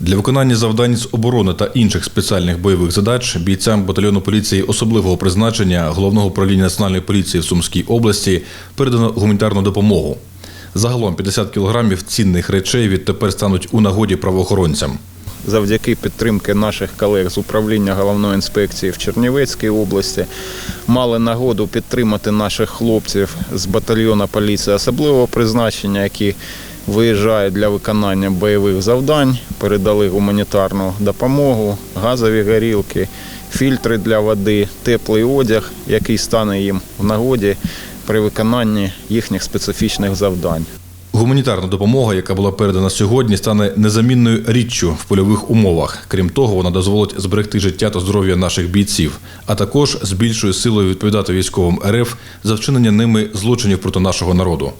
Для виконання завдань з оборони та інших спеціальних бойових задач бійцям батальйону поліції особливого призначення головного управління національної поліції в Сумській області передано гуманітарну допомогу. Загалом 50 кілограмів цінних речей відтепер стануть у нагоді правоохоронцям. Завдяки підтримки наших колег з управління головної інспекції в Чернівецькій області мали нагоду підтримати наших хлопців з батальйону поліції особливого призначення, які виїжджають для виконання бойових завдань, передали гуманітарну допомогу, газові горілки, фільтри для води, теплий одяг, який стане їм в нагоді при виконанні їхніх специфічних завдань. Гуманітарна допомога, яка була передана сьогодні, стане незамінною річчю в польових умовах. Крім того, вона дозволить зберегти життя та здоров'я наших бійців, а також з більшою силою відповідати військовим РФ за вчинення ними злочинів проти нашого народу.